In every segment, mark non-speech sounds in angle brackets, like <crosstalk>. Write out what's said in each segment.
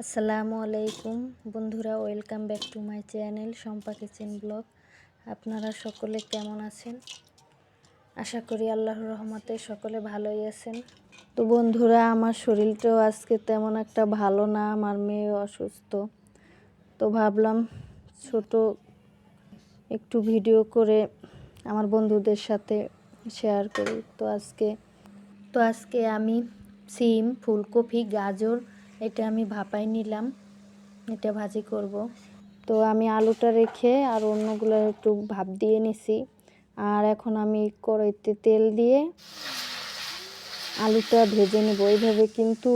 আসসালামু আলাইকুম। বন্ধুরা, welcome back to my channel Shampa kitchen blog. আপনারা সকলে কেমন আছেন? আশা করি আল্লাহর রহমতে সকলে ভালোই আছেন। তো বন্ধুরা, আমার শরীরটাও আজকে তেমন একটা ভালো না, আমার মেয়ে অসুস্থ। তো ভাবলাম ছোট একটু ভিডিও করে আমার বন্ধুদের সাথে শেয়ার করি। তো আজকে তো আজকে আমি সিম, ফুলকপি, গাজর এটা আমি ভাপাই নিলাম, এটা ভাজি করব। তো আমি আলুটা রেখে আর অন্যগুলো একটু ভাপ দিয়ে নিছি। আর এখন আমি কড়াইতে তেল দিয়ে আলুটা ভেজে নেব। এইভাবে কিন্তু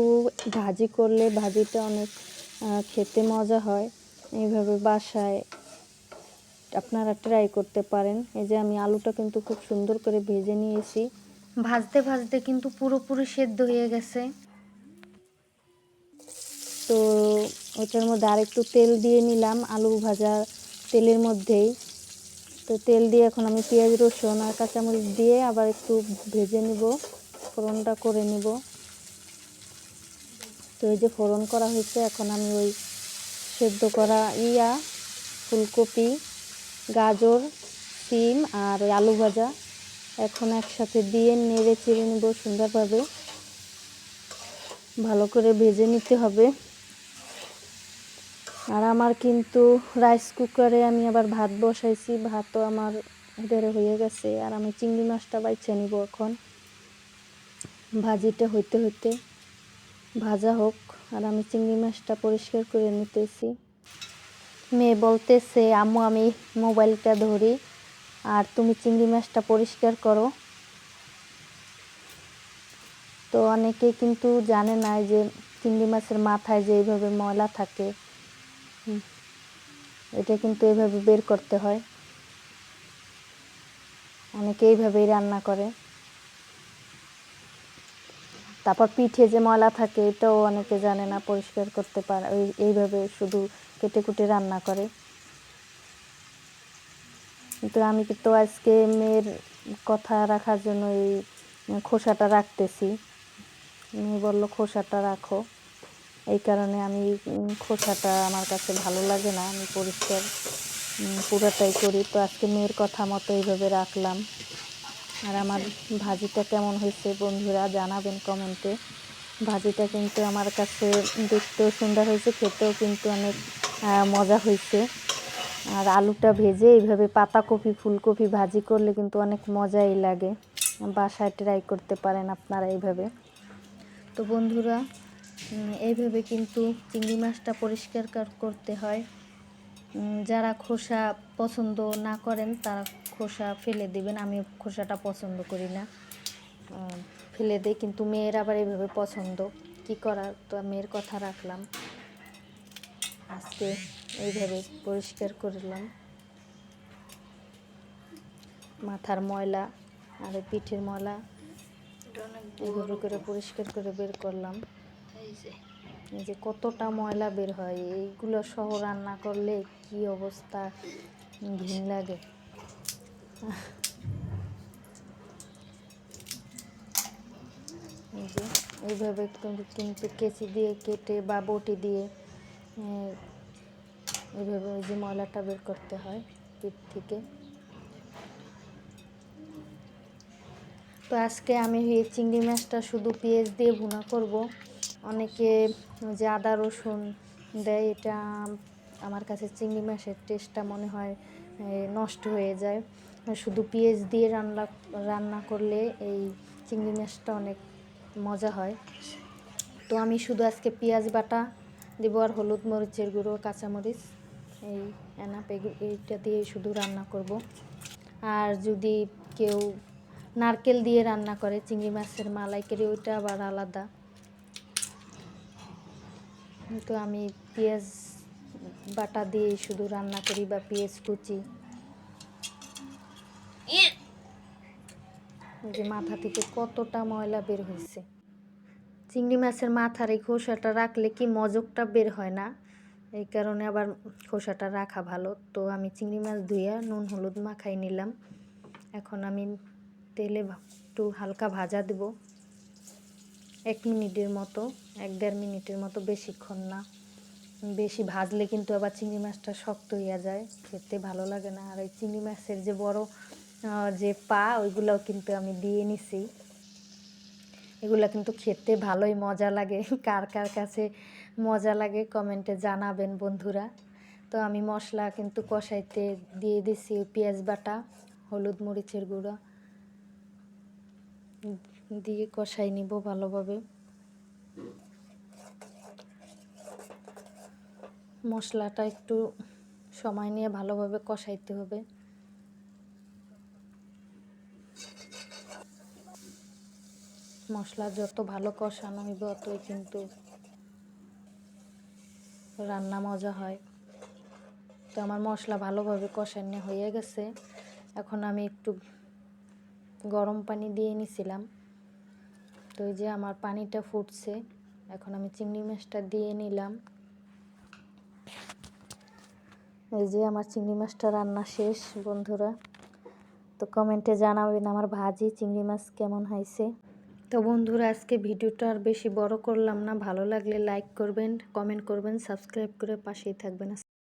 ভাজি করলে ভাজিটা অনেক খেতে মজা হয়। এইভাবে বাসায় আপনারা ট্রাই করতে পারেন। এই যে আমি আলুটা কিন্তু খুব সুন্দর করে ভেজে নিয়েছি। ভাজতে ভাজতে কিন্তু পুরোপুরি সেদ্ধ হয়ে গেছে। তো ওটার মধ্যে আর একটু তেল দিয়ে নিলাম আলু ভাজা তেলের মধ্যেই। তো তেল দিয়ে এখন আমি পেঁয়াজ, রসুন আর কাঁচামরিচ দিয়ে আবার একটু ভেজে নিব, ফোড়নটা করে নিব। তো এই যে ফোড়ন করা হয়েছে, এখন আমি ওই সেদ্ধ করা ইয়া, ফুলকপি, গাজর, সিম আর আলু ভাজা এখন একসাথে দিয়ে নেড়ে চেড়ে নেব সুন্দরভাবে। ভালো করে ভেজে নিতে হবে। আর আমার কিন্তু রাইস কুকারে আমি আবার ভাত বসাইছি, ভাতও আমার দেরে হয়ে গেছে আর আমি চিংড়ি মাছটা বাইছে নিব এখন। ভাজিটা হইতে হইতে ভাজা হোক, আর আমি চিংড়ি মাছটা পরিষ্কার করে নিতেছি। মেয়ে বলতেছে, আম্মু, আমি মোবাইলটা ধরি আর তুমি চিংড়ি মাছটা পরিষ্কার করো। তো অনেকে কিন্তু জানে না যে চিংড়ি মাছের মাথায় যে এইভাবে ময়লা থাকে। এটা কিন্তু এইভাবে বের করতে হয়। অনেকে এইভাবেই রান্না করে। তারপর পিঠে যে ময়লা থাকে, এটাও অনেকে জানে না, পরিষ্কার করতে পারে, ওই, এইভাবে শুধু কেটে কুটে রান্না করে। কিন্তু আমি কিন্তু আজকে মেয়ের কথা রাখার জন্য এই খোসাটা রাখতেছি। মেয়ে বলল, খোসাটা রাখো। এই কারণে আমি খোসাটা আমার কাছে ভালো লাগে না। আমি পরিষ্কার পুরোটাই করি। তো আজকে মেয়ের কথা মতো এইভাবে রাখলাম। আর আমার ভাজিটা কেমন হয়েছে বন্ধুরা জানাবেন কমেন্টে। ভাজিটা কিন্তু আমার কাছে দেখতেও সুন্দর হয়েছে, খেতেও কিন্তু অনেক মজা হয়েছে। আর আলুটা ভেজে এইভাবে পাতাকপি, ফুলকপি ভাজি করলে কিন্তু অনেক মজাই লাগে। বাসায় ট্রাই করতে পারেন আপনারা এইভাবে। তো বন্ধুরা এইভাবে কিন্তু চিংড়ি মাছটা পরিষ্কার করতে হয়। যারা খোসা পছন্দ না করেন, তারা খোসা ফেলে দিবেন। আমি খোসাটা পছন্দ করি না। ফেলে দিই, কিন্তু মেয়ের আবার এইভাবে পছন্দ। কি করার? তো মেয়ের কথা রাখলাম। আজকে এইভাবে পরিষ্কার করলাম। মাথার ময়লা, আর পিঠের ময়লা, এইভাবে করে পরিষ্কার করে বের করলাম। এই যে কতটা ময়লা বের হয়, এইগুলো সহ রান্না করলে কি অবস্থা? ঘিন লাগে। যে এইভাবে কিন্তু কেচি দিয়ে কেটে বা বটি দিয়ে এইভাবে ওই যে ময়লাটা বের করতে হয় পিঠ থেকে। তো আজকে আমি এই চিংড়ি মাছটা শুধু পেঁয়াজ দিয়ে ভুনা করব। অনেকে যে আদা রসুন দেয়, এটা আমার কাছে চিংড়ি মাছের টেস্টটা মনে হয় নষ্ট হয়ে যায়। শুধু পেঁয়াজ দিয়ে রান্না রান্না করলে এই চিংড়ি মাছটা অনেক মজা হয়। তো আমি শুধু আজকে পেঁয়াজ বাটা দেবো আর হলুদ মরিচের গুঁড়ো, কাঁচামরিচ, এই এনাপ এইটা দিয়ে শুধু রান্না করব। আর যদি কেউ নারকেল দিয়ে রান্না করে, চিংড়ি মাছের মালাইকারি, ওইটা আবার আলাদা। তো আমি পেঁয়াজ বাটা দিয়ে শুধু রান্না করি বা পেঁয়াজ কুচি। যে মাথা থেকে কতটা ময়লা বের হয়েছে। চিংড়ি মাছের মাথার এই খোসাটা রাখলে কি মজকটা বের হয় না? এই কারণে আবার খোসাটা রাখা ভালো। তো আমি চিংড়ি মাছ ধুইয়া নুন, হলুদ মাখাই নিলাম। এখন আমি তেলে একটু হালকা ভাজা দেব। এক মিনিটের মতো, এক দেড় মিনিটের মতো বেশিক্ষণ না। বেশি ভাজলে কিন্তু আবার চিংড়ি মাছটা শক্ত হইয়া যায়, খেতে ভালো লাগে না। আর এই চিংড়ি মাছের যে বড় যে পা, ওইগুলোও কিন্তু আমি দিয়ে নিছি। এগুলো কিন্তু খেতে ভালোই মজা লাগে। <laughs> কার কার কাছে মজা লাগে কমেন্টে জানাবেন বন্ধুরা। তো আমি মশলা কিন্তু কষাইতে দিয়ে দিছি পেঁয়াজ বাটা, হলুদ মরিচের গুঁড়ো। দিয়ে কষাই নিব ভালোভাবে। মশলাটা একটু সময় নিয়ে ভালোভাবে কষাইতে হবে। মশলা যত ভালো কষানো হইবে, অতই কিন্তু রান্না মজা হয়। তো আমার মশলা ভালোভাবে কষানো হয়ে গেছে। এখন আমি একটু গরম পানি দিয়ে নিছিলাম। তো এই যে আমার পানিটা ফুটছে, এখন আমি চিংড়ি মাছটা দিয়ে নিলাম। এই যে আমার চিংড়ি মাছটা রান্না শেষ, বন্ধুরা। তো কমেন্টে জানাবেন আমার ভাজি চিংড়ি মাছ কেমন হয়েছে। তো বন্ধুরা, আজকে ভিডিওটা আর বেশি বড় করলাম না। ভালো লাগলে লাইক করবেন কমেন্ট করবেন সাবস্ক্রাইব করে পাশেই থাকবেন।